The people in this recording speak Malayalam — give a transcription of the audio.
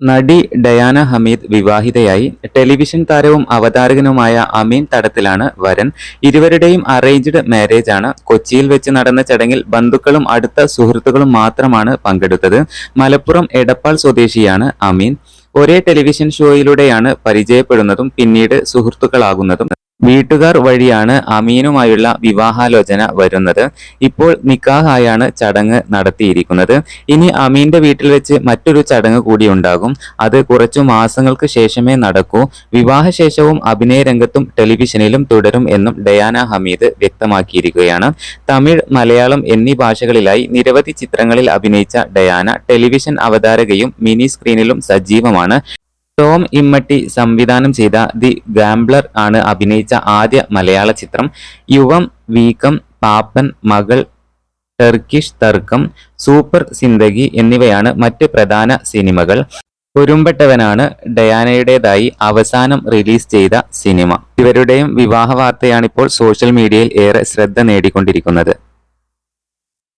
നടി ഡയാന ഹമീദ് വിവാഹിതയായി. ടെലിവിഷൻ താരവും അവതാരകനുമായ അമീൻ തടത്തിലാണ് വരൻ. ഇരുവരുടെയും അറേഞ്ച്ഡ് മാരേജ് ആണ് കൊച്ചിയിൽ വെച്ച് നടന്ന ചടങ്ങിൽ ബന്ധുക്കളും അടുത്ത സുഹൃത്തുക്കളും മാത്രമാണ് പങ്കെടുത്തത്. മലപ്പുറം എടപ്പാൾ സ്വദേശിയാണ് അമീൻ. ഒരേ ടെലിവിഷൻ ഷോയിലൂടെയാണ് പരിചയപ്പെടുന്നതും പിന്നീട് സുഹൃത്തുക്കളാകുന്നതും. വീട്ടുകാർ വഴിയാണ് അമീനുമായുള്ള വിവാഹാലോചന വരുന്നത്. ഇപ്പോൾ നിക്കാഹായാണ് ചടങ്ങ് നടത്തിയിരിക്കുന്നത്. ഇനി അമീന്റെ വീട്ടിൽ വെച്ച് മറ്റൊരു ചടങ്ങ് കൂടി ഉണ്ടാകും. അത് കുറച്ചു മാസങ്ങൾക്ക് ശേഷമേ നടക്കൂ. വിവാഹശേഷവും അഭിനയ രംഗത്തും ടെലിവിഷനിലും തുടരും എന്നും ഡയാന ഹമീദ് വ്യക്തമാക്കിയിരിക്കുകയാണ്. തമിഴ് മലയാളം എന്നീ ഭാഷകളിലായി നിരവധി ചിത്രങ്ങളിൽ അഭിനയിച്ച ഡയാന ടെലിവിഷൻ അവതാരകയും മിനി സ്ക്രീനിലും സജീവമാണ്. ടോം ഇമ്മട്ടി സംവിധാനം ചെയ്ത ദി ഗാംബ്ലർ ആണ് അഭിനയിച്ച ആദ്യ മലയാള ചിത്രം. യുവം വീക്കം പാപ്പൻ മകൾ ടർക്കിഷ് തർക്കം സൂപ്പർ സിന്ദഗി എന്നിവയാണ് മറ്റ് പ്രധാന സിനിമകൾ. ഒരുമ്പെട്ടവനാണ് ഡയാനയുടേതായി അവസാനം റിലീസ് ചെയ്ത സിനിമ. ഇവരുടെയും വിവാഹ വാർത്തയാണിപ്പോൾ സോഷ്യൽ മീഡിയയിൽ ഏറെ ശ്രദ്ധ നേടിക്കൊണ്ടിരിക്കുന്നത്.